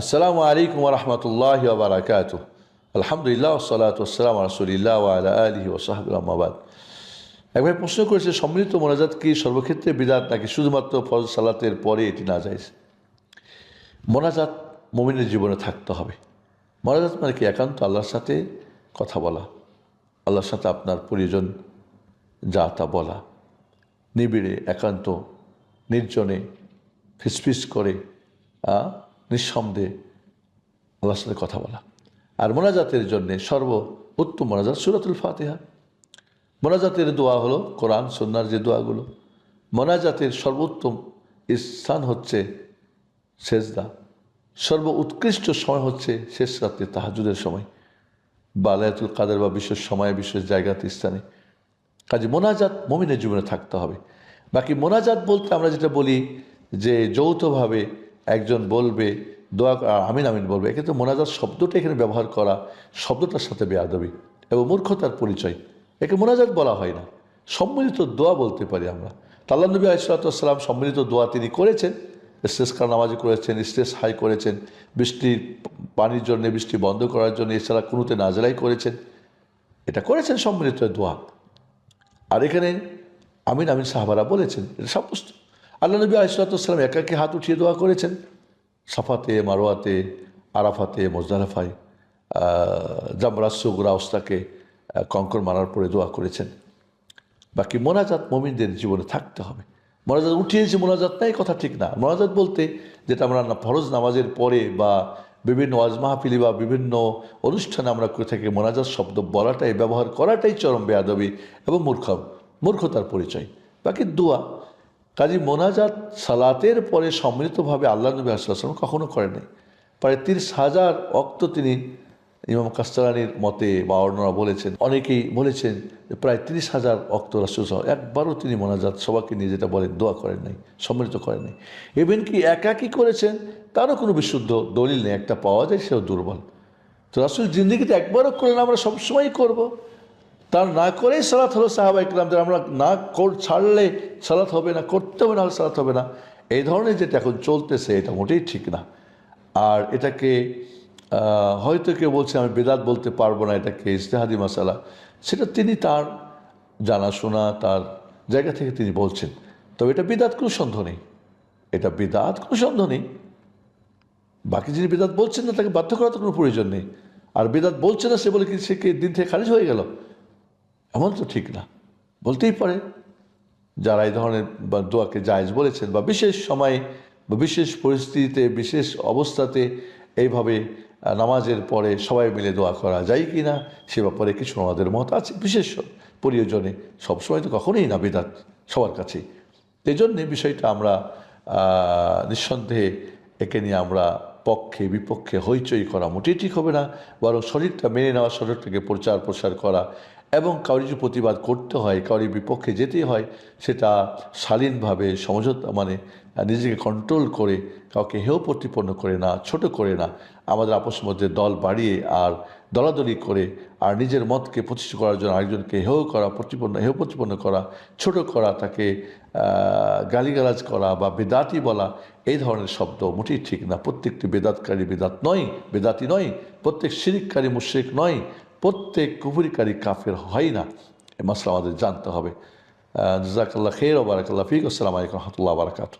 আসসালামু আলাইকুম রহমতুল্লাহ বারাকাত আলহামদুলিল্লাহ সালাত আসসালাম রসুলিল্লাহ আলা আলহি ওসাহাবাদ এক ভাই প্রশ্ন করেছে, সম্মিলিত মোনাজাত কি সর্বক্ষেত্রে বিদাত নাকি শুধুমাত্র ফরজ সালাতের পরে এটি না যায়? মোনাজাত মমিনের জীবনে থাকতে হবে। মোনাজাত মানে কি? একান্ত আল্লাহর সাথে কথা বলা। আল্লাহর সাথে আপনার প্রয়োজন যা তা বলা। নিবিড়ে, একান্ত, নির্জনে, ফিসফিস করে নিঃসন্দেহে আল্লাহর সাথে কথা বলা। আর মোনাজাতের জন্যে সর্ব উত্তম মোনাজাত সুরাতুল ফাতিহা। মোনাজাতের দোয়া হলো কোরআন সন্ন্যার যে দোয়াগুলো। মোনাজাতের সর্বোত্তম স্থান হচ্ছে সেজদা। সর্ব উৎকৃষ্ট সময় হচ্ছে শেষ রাত্রে তাহাজুদের সময়। বা লায়াতুল কাদের বা বিশেষ সময়ে, বিশেষ জায়গাতে, স্থানে। কাজে মোনাজাত মমিনের জীবনে থাকতে হবে। বাকি মোনাজাত বলতে আমরা যেটা বলি যে যৌথভাবে একজন বলবে, দোয়া আমিন আমিন বলবে। এক্ষেত্রে মোনাজাত শব্দটা এখানে ব্যবহার করা শব্দটার সাথে বেয়াদবি এবং মূর্খতার পরিচয়। একে মোনাজাত বলা হয় না। সম্মিলিত দোয়া বলতে পারি আমরা। তাল্লা নবী আলিসাল্লাম সম্মিলিত দোয়া তিনি করেছেন। ইস্তেস্কার নামাজি করেছেন ইস্তেস হাই করেছেন বৃষ্টির পানির জন্য, বৃষ্টি বন্ধ করার জন্য, এছাড়া কুনুতে নাজলাই করেছেন। এটা করেছেন সম্মিলিত দোয়া। আর এখানে আমিন আমিন সাহাবারা বলেছেন, এটা সমস্ত আল্লাহ নবী আলিসাল্লাম একাকে হাত উঠিয়ে দোয়া করেছেন। সাফাতে মারোয়াতে আরাফাতে মোজদারাফায় জামরা সুগরা, ওস্তাকে কঙ্কর মারার পরে দোয়া করেছেন। বাকি মোনাজাত মমিনদের জীবনে থাকতে হবে। মোনাজাত উঠিয়েছে, মোনাজাত নাই কথা ঠিক না। মোনাজাত বলতে যেটা আমরা ফরজ নামাজের পরে বা বিভিন্ন ওয়াজ বা বিভিন্ন অনুষ্ঠানে আমরা করে থাকি, মোনাজাত শব্দ বলাটাই, ব্যবহার করাটাই চরম বেয়াদবি এবং মূর্খ, মূর্খতার পরিচয়। বাকি দোয়া কাজী মোনাজাত সালাতের পরে সম্মিলিতভাবে আল্লাহ নবী আসলাম কখনো করেন প্রায় তিরিশ হাজার অক্ত তিনি ইমাম কাস্তালানির মতে বা অন্যরা বলেছেন, অনেকেই বলেছেন যে প্রায় তিরিশ হাজার অক্ত রাসুল একবারও তিনি মোনাজাত সবাইকে নিয়ে যেটা বলেন দোয়া করেন নাই, সম্মিলিত করেন নাই। ইভেন কি একাকি করেছেন, তারও কোনো বিশুদ্ধ দলিল নেই, একটা পাওয়া যায় সেও দুর্বল। তো রাসুল জিন্দিগিতে একবারও করলেন, আমরা সবসময়ই করব। তার না করেই সালাত হলো সাহাবা ইকরাম আমরা না কর, ছাড়লে সালাত হবে না, করতে হবে না সালাত হবে না। এই ধরনের যেটা এখন চলতেছে, এটা মোটেই ঠিক না। আর এটাকে হয়তো কেউ বলছে, আমি বেদাত বলতে পারব না, এটাকে ইস্তেহাদি মশালা সেটা তিনি তার জানাশোনা, তার জায়গা থেকে তিনি বলছেন। তবে এটা বিদাত কোনো সন্দেহ নেই। এটা বেদাত কোনো সন্দেহ নেই। বাকি যিনি বেদাত বলছেন না, তাকে বাধ্য করার তো কোনো প্রয়োজন নেই। আর বেদাত বলছে না, সে বলে কি, সে কি দিন থেকে খারিজ হয়ে গেল? এমন তো ঠিক না। বলতেই পারে, যারা এই ধরনের বা দোয়াকে জায়েজ বলেছেন বা বিশেষ সময়ে বা বিশেষ পরিস্থিতিতে, বিশেষ অবস্থাতে এইভাবে নামাজের পরে সবাই মিলে দোয়া করা যায় কি না, সে ব্যাপারে কিছু আমাদের মত আছে। বিশেষ প্রয়োজনে সবসময় তো কখনোই না বেদাত সবার কাছেই এই জন্যে বিষয়টা আমরা নিঃসন্দেহে একে নিয়ে আমরা পক্ষে, বিপক্ষে হইচই করা মোটেই ঠিক হবে না। বরং শরীরটা মেনে নেওয়া, শরীরটাকে প্রচার প্রসার করা এবং কাউরি যে প্রতিবাদ করতে হয় কাউরি বিপক্ষে যেতেই হয়, সেটা শালীনভাবে সমঝোতা মানে নিজেকে কন্ট্রোল করে কাউকে হেয় প্রতিপন্ন করে না, ছোট করে না। আমাদের আপসের মধ্যে দল বাড়িয়ে আর দলাদলি করে আর নিজের মতকে প্রতিষ্ঠা করার জন্য আরেকজনকে হেয় করা, প্রতিপন্ন, হেয় প্রতিপন্ন করা, ছোট করা, তাকে গালিগালাজ করা বা বেদাতি বলা, এই ধরনের শব্দ মোটেই ঠিক না। প্রত্যেকটি বেদাতকারী বেদাত নয়, বেদাতি নয়, প্রত্যেক শিরিককারী মুশ্রিক নয়। প্রত্যেক কুফুরিকারী কাফের হয় না। এ মশলা আমাদের জানতে হবে। জাকাল্লা খের ওবারাকাল্লাহ ফিক। আসসালাম আলাইকুম রহমতুল্লাহ বারাকাতু